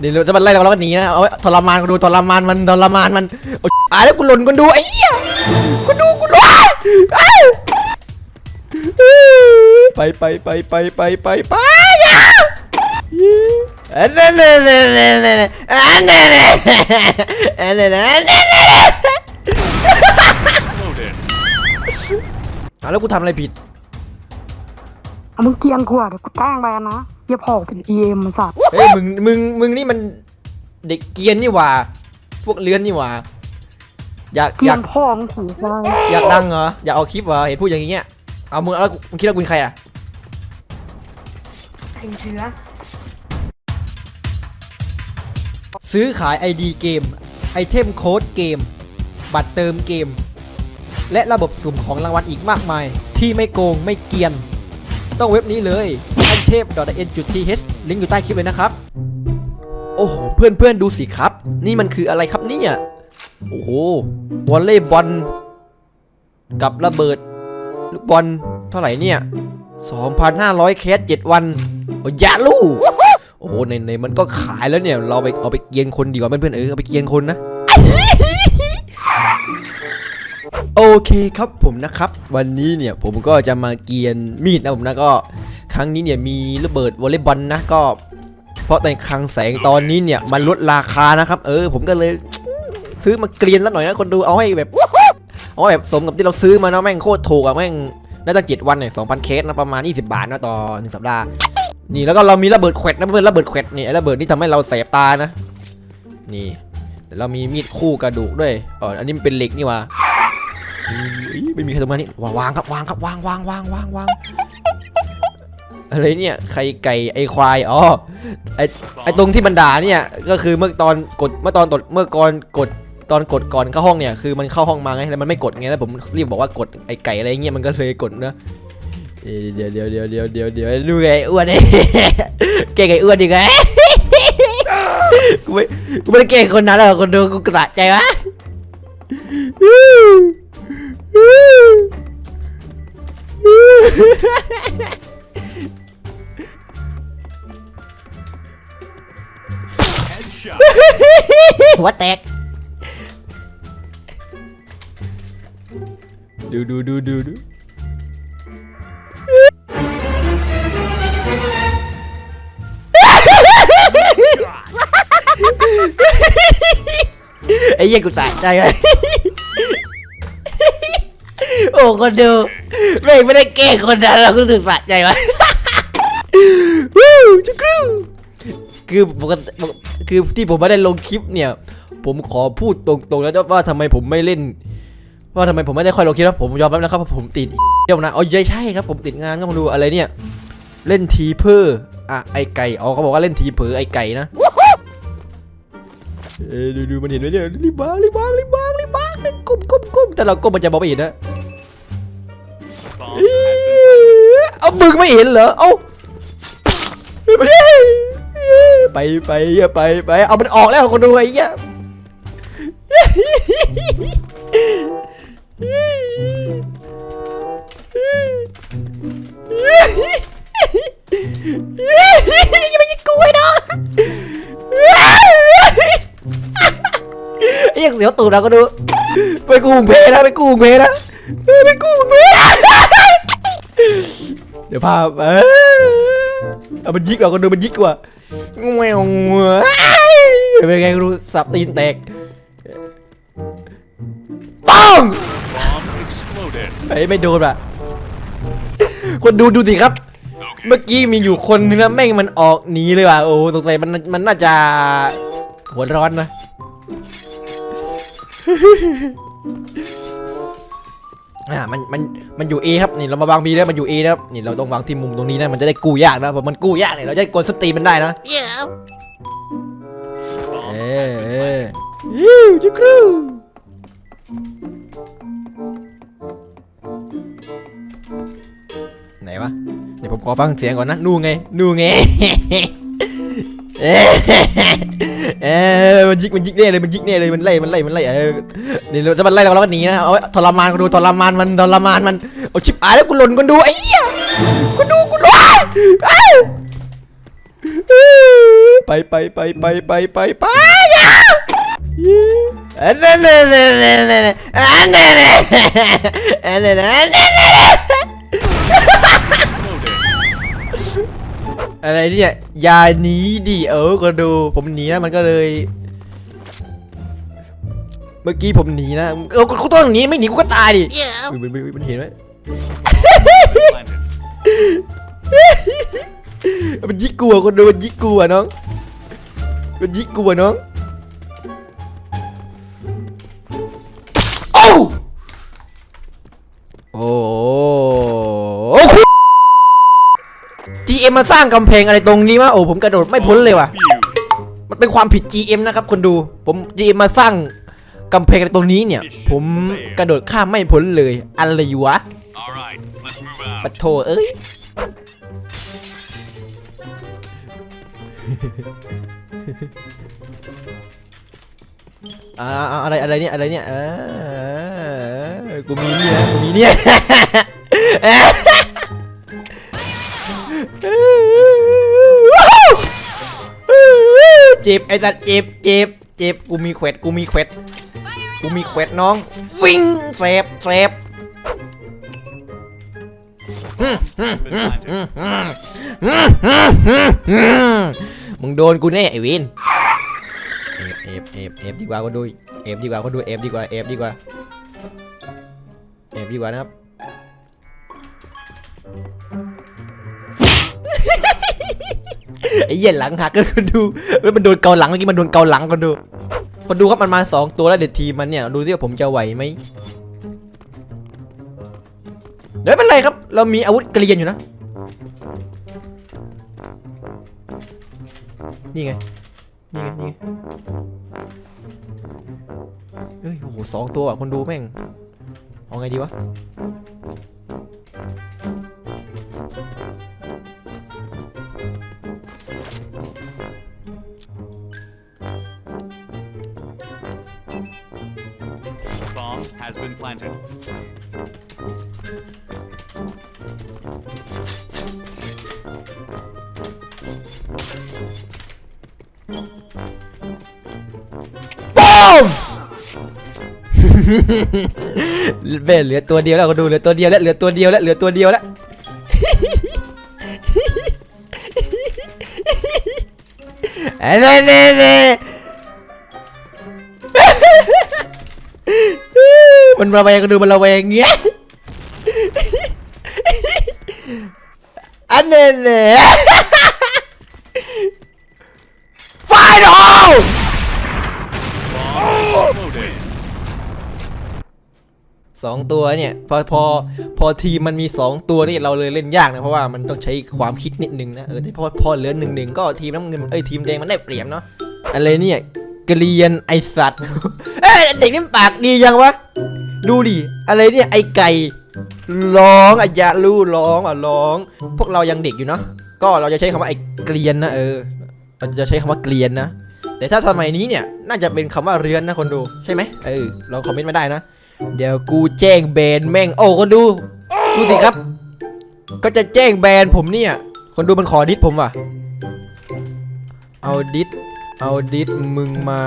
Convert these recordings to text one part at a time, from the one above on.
นี่เราจะมันไล่เราแล้วก็หนีนะเอาทรมานกูดูทรมานมันทรมานมันโอ๊ยแล้วกูหล่นกูดูไอ้เหี้ยกูดูกูดูเอ้ยไปไปไปไปไปไปไปอย่าอันนั้นนั่นนั่นนั่นนั่นอันนั้นนั่นอันนั้นนั่นนั่น Loaded. อะแล้วกูทำอะไรผิด เอามึงเกรียนกูอะเดี๋ยวกูตั้งไปนะอย่าพอกเป็น GM มันสัตว์เฮ้ยมึงมึงมึงนี่มันเด็กเกรียนนี่หว่า พวกเลื้อนนี่หว่า อยากเกรีอยยานกพ่อมึงขู่ไปอยากดังเหรออยากเอาคลิปเหรอเห็นพูดอย่างเงี้ยเอามึงแล้วมึงคิดว่ากูเป็นใครอะไอ้เชื้อซื้อขาย ID เกมไอเทมโค้ดเกม บัตรเติมเกม และระบบสุ่มของรางวัลอีกมากมาย ที่ไม่โกงไม่เกรียน ต้องเว็บนี้เลย a n t e p n t h ลิงก์อยู่ใต้คลิปเลยนะครับ โอ้โหเพื่อนเพื่อนๆดูสิครับ นี่มันคืออะไรครับเนี่ย โอ้โหวอลเลย์บอลกับระเบิดลูกบอลเท่าไหร่เนี่ย2,500แคส 7 วันโอ้ยยาลูโอ้โหในในมันก็ขายแล้วเนี่ย เราไปเอาไปเกียนคนดีกว่าเพื่อนๆเออเอาไปเกียนคนนะ โอเคครับผมนะครับ วันนี้เนี่ยผมก็จะมาเกียนมีดนะผมนะก็ ครั้งนี้เนี่ยมีระเบิดวอลเลย์บอลนะก็ เพราะในคลังแสงตอนนี้เนี่ยมันลดราคานะครับ เออ ผมก็เลยซื้อมาเกลียนแล้วหน่อยนะคนดูเอาให้แบบเอาให้แบบสมกับที่เราซื้อมาเนาะแม่งโคตรถูกอะแม่งน่าจะเจ็ดวันเนี่ยสองพันเคสนะประมาณ 20 บาทนะต่อหนึ่งสัปดาห์นี่แล้วก็เรามีระเบิดแขวดนะเพื่อนระเบิดแขวดนี่ไอ้ระเบิดนี่ทำให้เราแสบตานะ นี่แต่เรามีมีดคู่กระดูกด้วยอ๋ออันนี้มันเป็นเหล็กนี่วะ ไม่มีใครตรงมานี่วางวางครับวางครับวางวางวางวางวางอะไรเนี่ยไข่ไก่ไอควายอ๋อไอไอตรงที่มันด่าเนี่ยก็คือเมื่อตอนกดเมื่อตอนตดเมื่อก่อนกดตอนกดก่อนเข้าห้องเนี่ยคือมันเข้าห้องมาไงแล้วมันไม่กดไงแล้วผมรีบบอกว่ากดไอไก่อะไรเงี้ยมันก็เลยกดนะเดี๋ยวเดี๋ยวเดี๋ยวเดี๋ยวเดี๋ยวเดี๋ยวดูไงอ้วนไอ้เก่งไอ้อ้วนดิไงกูไม่กูไม่ได้เก่งคนนั้นหรอกคนดูกูกระสะใจวะ หัวแตก ดูดูดูดูดูไอ้เหี้ยกูสะใจเลย โอ้คนดูไม่งไม่ได้เก่งคนนั้นเราก็ถึงสะใจวะวู้จุกรูคือปกติคือที่ผมไม่ได้ลงคลิปเนี่ย ผมขอพูดตรงๆแล้วว่าทำไมผมไม่เล่น ว่าทำไมผมไม่ได้ค่อยลงคลิปนะผมยอมรับนะครับว่าผมติดเดี๋ยวนะอ๋อใช่ใช่ครับผมติดงานก็มาดูอะไรเนี่ย เล่นทีเพออะไอไก่อ๋อเขาบอกว่าเล่นทีเพอไอไก่นะเอ้ยดูดูมันเห็นไหมเนี่ยรีบวางรีบวางรีบวางรีบวางก้มก้มก้มแต่เราก้มมันจะมองไม่เห็นนะ เอามึงไม่เห็นเหรอ เอาไปไปไปไป เอามันออกแล้วคนดูไอ้เหี้ยอย่ามายิงกูไอ้น้องไอ้ยังเสียวตูดเราก็ดู ไปกูเพนะไปกูเพนะไปกูเพนะ ดี๋ยวพาเออเอามันยิกกว่าคนดูมันยิกกว่าแมวเป็นไงรู้สับตีนแตกปังไอ้ไม่โดนอะคนดูดูสิครับ เมื่อกี้มีอยู่คนนึงนะแม่งมันออกหนีเลยว่ะโอ้สงสัยมันมันน่าจะหัวร้อนนะ อ่ามันมันมันอยู่ A ครับนี่เรามาวาง B แล้วมันอยู่ A นะครับนี่เราต้องวางที่มุมตรงนี้นะมันจะได้กู้ยากนะเพราะมันกู้ยากเนี่ยเราจะได้กดสตรีมมันได้นะ Bomb เอ has อ been เอ planted. อยูจุกรูไหนวะเดี๋ยวผมขอฟังเสียงก่อนนะนู่ไงนู่ไง เออเอมันยิกมันยิกแน่เลยมันยิกแน่เลยมันไล่มันไล่มันไล่เออนี่เราจะมันไล่เราเราก็หนีนะเอาไว้ทรมานกูดูทรมานมันทรมานมันเอาชิบหายแล้วกูหล่นกันดูไอ้เหี้ยกูดูกูดูอ้าไปไปไปไปไปไปไปอย่าอันนั้นนั่นนั่นนั่นนั่นอันนั้นนั่นอันนั้นนั่น Exploded. อะไรเนี่ยอย่าหนีดิเออก็ดูผมหนีนะมันก็เลย เมื่อกี้ผมหนีนะเออกูต้องหนีไม่หนีกูก็ตายดิอุ๊ยอุ๊ยอุ๊ยมันเห็นไหม Planted. มันยิกกลัวคนดูมันยิกกลัวน้องมันยิกกลัวน้อง GM มาสร้างกำแพงอะไรตรงนี้วะโอ้ผมกระโดดไม่พ้นเลยว่ะ มันเป็นความผิด GM นะครับคนดู ผม GM มาสร้างกำแพงอะไรตรงนี้เนี่ย ผมกระโดดข้ามไม่พ้นเลยอะไรวะปะโถเอ้ยอ่าอะไรอะไรเนี่ยอะไรเนี่ยอ่ากูมีเนี่ยกูมีเนี่ย เจ็บไอ้สัตว์เจ็บเจ็บเจ็บกูมีแขวดกูมีแขวดกูมีแขวดน้องวิ่งแสบแสบมึงโดนกูแน่ไอ้วินเอฟเอฟเอฟดีกว่าก็ดูเอฟดีกว่าก็ดูเอฟดีกว่าเอฟดีกว่าเอฟดีกว่านะครับ ไอ้เหี้ย็นหลังหักกันคนดูเฮ้ยมันโดนเกาหลังเมื่อกี้มันโดนเกาหลังคนดู คนดูครับมันมาสองตัวแล้วเด็ดทีมมันเนี่ยดูสิว่าผมจะไหวไหมเดี๋ยวไม่เป็นไรครับ เรามีอาวุธเกรียนอยู่นะ นี่ไง นี่ไง นี่ไงเฮ้ยโอ้โหสองตัวอะคนดูแม่ง เอาไงดีวะ has been planted. เบ้เหลือตัวเดียวแล้วก็ดูเหลือตัวเดียวแล้วเหลือตัวเดียวแล้วเหลือตัวเดียวแล้วเอ้ยเน่เน่เน่ มันระแวงก็ดูมันระแวงเงี้ยอันเน่เน่ไฟดอล Bomb exploded. สองตัวเนี่ย พอพอพอทีมมันมีสองตัวนี่เราเลยเล่นยากนะ เพราะว่ามันต้องใช้ความคิดนิดนึงนะ เออแต่พอพอเหลือหนึ่งหนึ่งก็ทีมน้ำเงินเอ้ยทีมแดงมันได้เปรียบเนาะอะไรเนี่ยเกลียนไอสัตว์ เอ้ยเด็กนี่ปากดียังวะ ดูดิ อะไรเนี่ยไอไก่ร้องอะอย่ารู้ร้องอะร้อง พวกเรายังเด็กอยู่เนาะก็เราจะใช้คำว่าไอเกลียนนะเออเราจะใช้คำว่าเกลียนนะ แต่ถ้าสมัยนี้เนี่ยน่าจะเป็นคำว่าเรือนนะคนดูใช่ไหมเออลองคอมเมนต์มาได้นะ เดี๋ยวกูแจ้งแบนแม่งโอ้คนดูดูสิครับ ก็จะแจ้งแบนผมเนี่ย คนดูมันขอดิสผมว่ะ เอาดิสเอาดิสมึงมา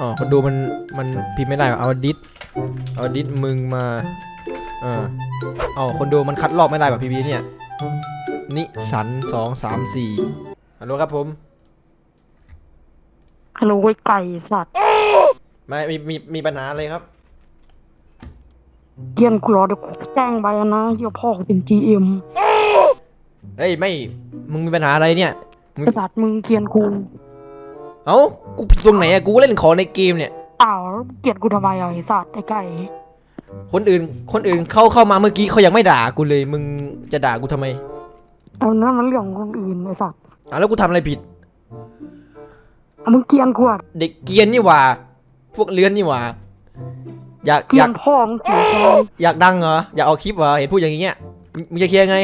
อ๋อคนดูมันมันพิมพ์ไม่ได้เอาดิส เอาดิสมึงมาอ่าเอาคนดูมันคัดลอกไม่ได้ว่ะพีพีเนี่ยนิสันสองสามสี่ฮัลโหลครับผมฮัลโหลไอ้ไก่สัตว์ไม่มีมีมีปัญหาอะไรครับเกลียนกูเหรอเดี๋ยวกูแจ้งไปนะเหี้ยพ่อกูเป็น GM เฮ้ยไม่มึงมีปัญหาอะไรเนี่ยไอ้สัตว์มึงเกลียนกูเอ้ากูผิดตรงไหนอะกูก็เล่นของในเกมเนี่ย อ้าวแล้วเกลียดกูทำไมอะไอ้สัตว์ไอ้ไก่คนอื่น คนอื่นเข้าเข้ามาเมื่อกี้เขายังไม่ด่ากูเลย มึงจะด่ากูทำไมเอานั้นมันเรื่องของคนอื่นไอ้สัตว์อะแล้วกูทำอะไรผิด เอามึงเกลียนกูอะเด็กเกรียนนี่หว่า พวกเลื้อนนี่หว่า อยากเกลีอยยานกพ่อมึงเกลียนกูอยากดังเหรอ อยากเอาคลิปเหรอ เห็นพูดอย่างเงี้ยมึงมึงจะเคลียร์ไง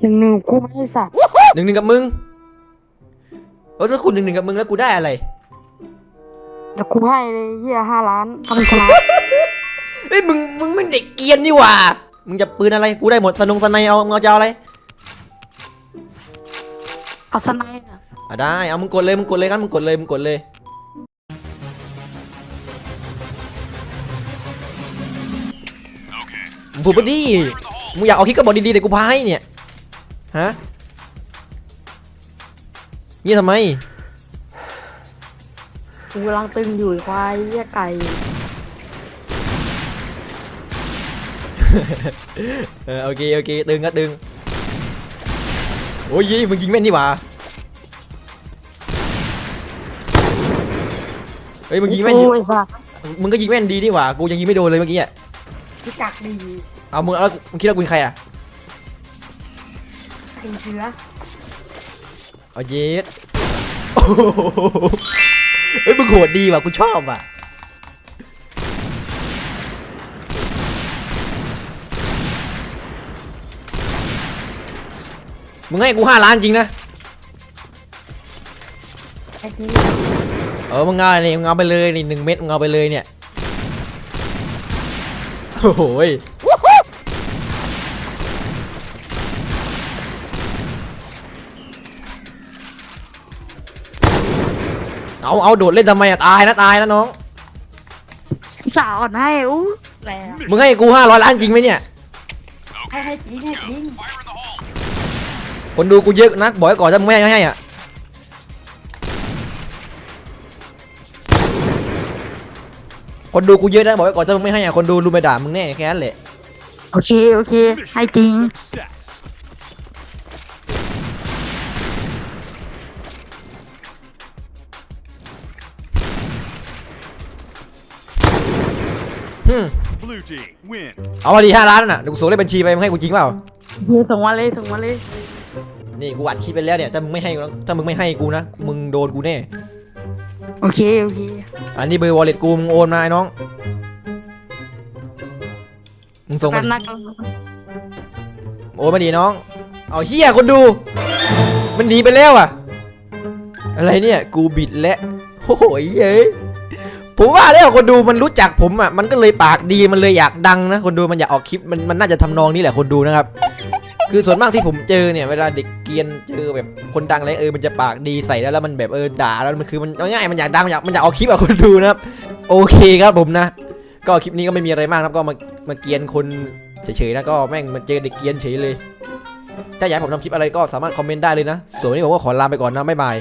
หนึ่งหนึ่งกูไม่ให้สัตว์หนึ่งหนึ่งกับมึง เออถ้าคุณหนึ่งหนึ่งกับมึงแล้วกูได้อะไร เดี๋ยวกูให้เลยเหี้ยห้าล้านทำชนะเฮ้ยมึงมึงมึงเด็กเกรียนนี่หว่า มึงจะปืนอะไรกูได้หมดสนงสนายเอามึงเอาจะเอาอะไรเอาสไนด์อะอะได้เอามึงกดเลยมึงกดเลยกันมึงกดเลยมึงกดเลยมึงพูดไปดิมึงอยากเอาคลิกก็บอกดีๆเดี๋ยวกูพาให้เนี่ย ฮะ เงี้ยทำไมกูกำลังตึงอยู่ไอ้ควายเหี้ยไก่เออโอเคโอเคดึงก็ดึงโอ้ยมึงยิงแม่นนี่หว่าเฮ้ยมึงยิงแม่นดีโอ้ยสัสมึงก็ยิงแม่นดีนี่หว่ากูยังยิงไม่โดนเลยเมื่อกี้อะรู้จักดีเอามึงเอามึงคิดว่ากูเป็นใครอะ เป็นเชื้อ เอาเยสโอ้โหเฮ้ยมึงโหดดีว่ะกูชอบว่ะมึงให้กูห้าล้านจริงนะไอ้ที่เออมึงเอาเนี่ยมึงเอาไปเลยนี่หนึ่งเม็ดมึงเอาไปเลยเนี่ย โอ้โห เอาเอาโดดเล่นทำไมอะตายนะตายนะน้อง สาวอ่อนให้อู้แล้วมึงให้กูห้าร้อยล้านจริงไหมเนี่ย ให้ให้จริงให้จริงคนดูกูเยอะนักบอกไว้ก่อนถ้ามึงไม่ให้ให้อะคนดูกูเยอะนะบอกไว้ก่อนถ้ามึงไม่ให้อะคนดูรู้ไม่ด่ามึงแน่แค่นั้นแหละโอเคโอเคให้จริง Success. เอามาดีห้าล้านน่ะเดี๋ยวกูส่งเลขบัญชีไปมึงให้กูจริงเปล่าเฮียส่งมาเลยส่งมาเลยนี่กูอัดคลิปไปแล้วเนี่ยถ้ามึงไม่ให้กูนะถ้ามึงไม่ให้กูนะมึงโดนกูแน่โอเคโอเคอันนี้เบอร์วอลเล็ตกูมึงโอนมาไอ้น้องมึงส่งกัมานนะโอนมาดีน้อง เอาเฮียคนดู มันหนีไปแล้วอะ อะไรเนี่ย กูบิดและโอ้โหเย้ย ผมว่าแล้วคนดูมันรู้จักผมอะมันก็เลยปากดีมันเลยอยากดังนะ คนดูมันอยากออกคลิปมันมันน่าจะทำนองนี้แหละคนดูนะครับ คือส่วนมากที่ผมเจอเนี่ยเวลาเด็กเกียนเจอแบบคนดังอะไรเออมันจะปากดีใส่แล้วแล้วมันแบบเออด่าแล้วมันคือมันง่ายมันอยากดังมันอยากมันอยากเอาคลิปอะคนดูนะครับ โอเคครับผมนะ ก็คลิปนี้ก็ไม่มีอะไรมากครับก็มามาเกียนคนเฉยๆนะก็แม่งมันเจอเด็กเกียนเฉยเลยถ้าอยากผมทำคลิปอะไรก็สามารถคอมเมนต์ได้เลยนะ ส่วนวันนี้ผมก็ขอลาไปก่อนนะบ๊ายบาย